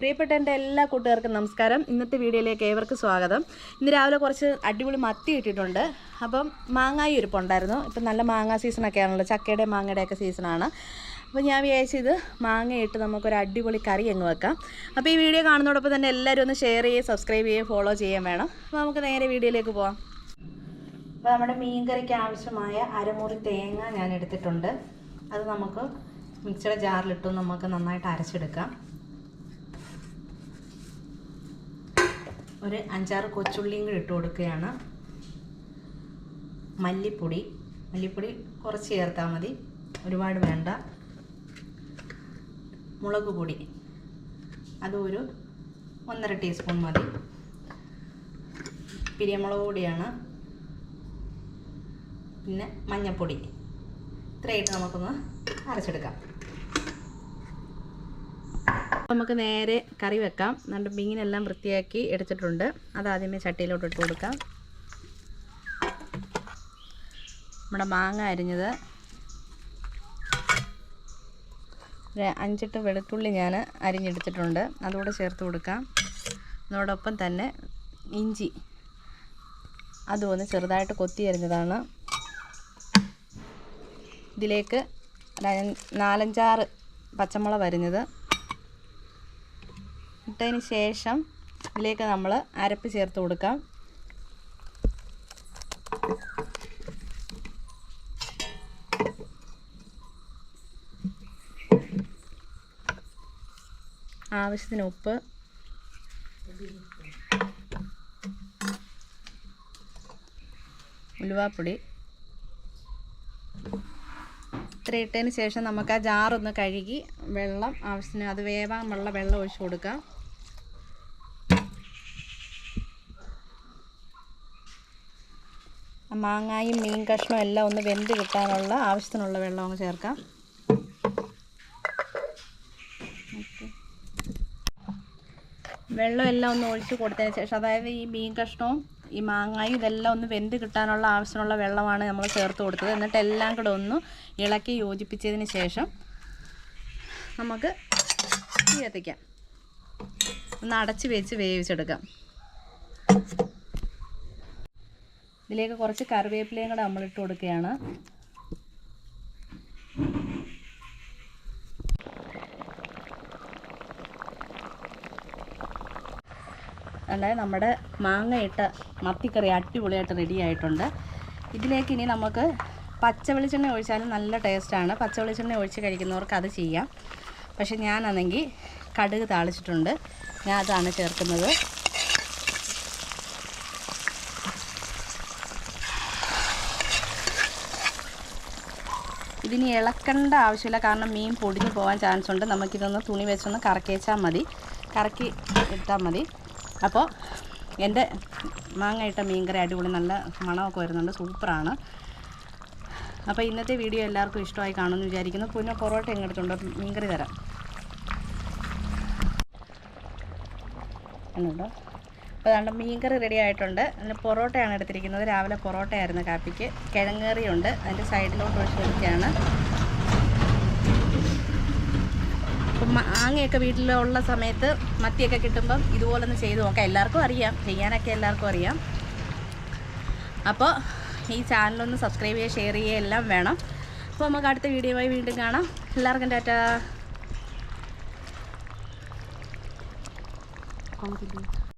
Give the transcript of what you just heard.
പ്രിയപ്പെട്ട എന്റെ എല്ലാ കൂട്ടുകാർക്കും നമസ്കാരം. ഇന്നത്തെ വീഡിയോയിലേക്ക് ഏവർക്കും സ്വാഗതം. ഇന്ന് രാവിലെ കുറച്ച് അടിപൊളി മത്തി ഇട്ടിട്ടുണ്ട് അപ്പം മാങ്ങായി ഇരിപ്പുണ്ടായിരുന്നു. ഇപ്പം നല്ല മാങ്ങ സീസണൊക്കെ ആണല്ലോ. ചക്കയുടെ മാങ്ങയുടെ ഒക്കെ സീസണാണ് അപ്പോൾ ഞാൻ വിചാരിച്ചത് മാങ്ങയിട്ട് നമുക്കൊരു അടിപൊളി കറി അങ്ങ് വെക്കാം. അപ്പോൾ ഈ വീഡിയോ കാണുന്നതോടൊപ്പം തന്നെ എല്ലാവരും ഒന്ന് ഷെയർ ചെയ്യുകയും സബ്സ്ക്രൈബ് ചെയ്യുകയും ഫോളോ ചെയ്യാൻ വേണം. അപ്പോൾ നമുക്ക് നേരെ വീഡിയോയിലേക്ക് പോവാം. അപ്പോൾ നമ്മുടെ മീൻ കറിക്ക് ആവശ്യമായ അരമുറി തേങ്ങ ഞാൻ എടുത്തിട്ടുണ്ട്. അത് നമുക്ക് മിക്സിയുടെ ജാറിലിട്ട് നമുക്ക് നന്നായിട്ട് അരച്ചെടുക്കാം. ഒരു അഞ്ചാറ് കൊച്ചുള്ളിയും കൂടി ഇട്ട് കൊടുക്കുകയാണ്. മല്ലിപ്പൊടി. മല്ലിപ്പൊടി കുറച്ച് ചേർത്താൽ മതി. ഒരുപാട് വേണ്ട. മുളക് പൊടി. അതും ഒരു ഒന്നര ടീസ്പൂൺ മതി. പിരിയമുളക് പൊടിയാണ്. പിന്നെ മഞ്ഞൾപ്പൊടി ഇത്രയായിട്ട് നമുക്കൊന്ന് അരച്ചെടുക്കാം. നമുക്ക് നേരെ കറി വെക്കാം. നമ്മുടെ മീനെല്ലാം വൃത്തിയാക്കി എടുത്തിട്ടുണ്ട്. അത് ആദ്യമേ ചട്ടിയിലോട്ട് ഇട്ട് കൊടുക്കാം. നമ്മുടെ മാങ്ങ അരിഞ്ഞത് അഞ്ചെട്ട് വെളുത്തുള്ളി ഞാൻ അരിഞ്ഞെടുത്തിട്ടുണ്ട്. അതുകൂടെ ചേർത്ത് കൊടുക്കാം. അതോടൊപ്പം തന്നെ ഇഞ്ചി. അതും ഒന്ന് ചെറുതായിട്ട് കൊത്തി അരിഞ്ഞതാണ്. ഇതിലേക്ക് നാലഞ്ചാറ് പച്ചമുളക് അരിഞ്ഞത്. ഇട്ടതിന് ശേഷം ഇതിലേക്ക് നമ്മൾ അരപ്പ് ചേർത്ത് കൊടുക്കാം. ആവശ്യത്തിന് ഉപ്പ്. ഉലുവാപ്പൊടി. ഇത്ര ഇട്ടതിന് ശേഷം നമുക്ക് ആ ജാറൊന്ന് കഴുകി വെള്ളം ആവശ്യത്തിന് അത് വേവാനുള്ള വെള്ളം ഒഴിച്ചു കൊടുക്കാം. മാങ്ങായും മീൻ കഷ്ണവും എല്ലാം ഒന്ന് വെന്ത് കിട്ടാനുള്ള ആവശ്യത്തിനുള്ള വെള്ളം അങ്ങ് ചേർക്കാം. വെള്ളം എല്ലാം ഒന്ന് ഒഴിച്ച് കൊടുത്തതിന് ശേഷം അതായത് ഈ മീൻ കഷ്ണവും ഈ മാങ്ങായും ഇതെല്ലാം ഒന്ന് വെന്ത് കിട്ടാനുള്ള ആവശ്യമുള്ള വെള്ളമാണ് നമ്മൾ ചേർത്ത് കൊടുത്തത്. എന്നിട്ട് എല്ലാം കൂടെ ഒന്ന് ഇളക്കി യോജിപ്പിച്ചതിന് ശേഷം നമുക്ക് തീ കത്തിക്കാം. ഒന്ന് അടച്ച് വെച്ച് വേവിച്ചെടുക്കാം. ഇതിലേക്ക് കുറച്ച് കറിവേപ്പിലയും കൂടെ നമ്മൾ ഇട്ട് കൊടുക്കുകയാണ്. അല്ലെ നമ്മുടെ മാങ്ങ ഇട്ട മത്തിക്കറി അടിപൊളിയായിട്ട് റെഡി ആയിട്ടുണ്ട്. ഇതിലേക്ക് ഇനി നമുക്ക് പച്ച വെളിച്ചെണ്ണ ഒഴിച്ചാലും നല്ല ടേസ്റ്റാണ് പച്ച വെളിച്ചെണ്ണ ഒഴിച്ച് കഴിക്കുന്നവർക്ക് അത് ചെയ്യാം. പക്ഷെ ഞാനാണെങ്കിൽ കടുക് താളിച്ചിട്ടുണ്ട്. ഞാൻ അതാണ് ചേർക്കുന്നത്. ഇതിനി ഇളക്കേണ്ട ആവശ്യമില്ല. കാരണം മീൻ പൊടിഞ്ഞു പോകാൻ ചാൻസ് ഉണ്ട്. നമുക്കിതൊന്ന് തുണി വെച്ചൊന്ന് കറക്കി വെച്ചാൽ മതി. കറക്കി ഇട്ടാൽ മതി. അപ്പോൾ എന്റെ മാങ്ങ ഇട്ട മീൻകറി അടിപൊളി നല്ല മണമൊക്കെ വരുന്നുണ്ട്. സൂപ്പറാണ്. അപ്പോൾ ഇന്നത്തെ വീഡിയോ എല്ലാവർക്കും ഇഷ്ടമായി കാണുമെന്ന് വിചാരിക്കുന്നു. പിന്നെ പൊറോട്ട എങ്ങെടുത്തുണ്ട്? മീൻകറി തരാം. എന്നുണ്ടോ അപ്പോൾ അതുകൊണ്ട് മീൻകറി റെഡി ആയിട്ടുണ്ട്. പൊറോട്ടയാണ് എടുത്തിരിക്കുന്നത്. രാവിലെ പൊറോട്ടയായിരുന്നു കാപ്പിക്ക്. കിഴങ്ങേറിയുണ്ട്. അതിന്റെ സൈഡിലോട്ട് ഒഴിച്ച് കൊടുക്കുകയാണ് ഇപ്പം മാങ്ങയൊക്കെ വീട്ടിലുള്ള സമയത്ത് മത്തിയൊക്കെ കിട്ടുമ്പം ഇതുപോലൊന്ന് ചെയ്ത് നോക്കാം. എല്ലാവർക്കും അറിയാം. ചെയ്യാനൊക്കെ എല്ലാവർക്കും അറിയാം. അപ്പോൾ ഈ ചാനലൊന്ന് സബ്സ്ക്രൈബ് ചെയ്യുക ഷെയർ ചെയ്യുക എല്ലാം വേണം. അപ്പോൾ നമുക്ക് അടുത്ത വീഡിയോയുമായി വീണ്ടും കാണാം. എല്ലാവർക്കും ടാറ്റാ.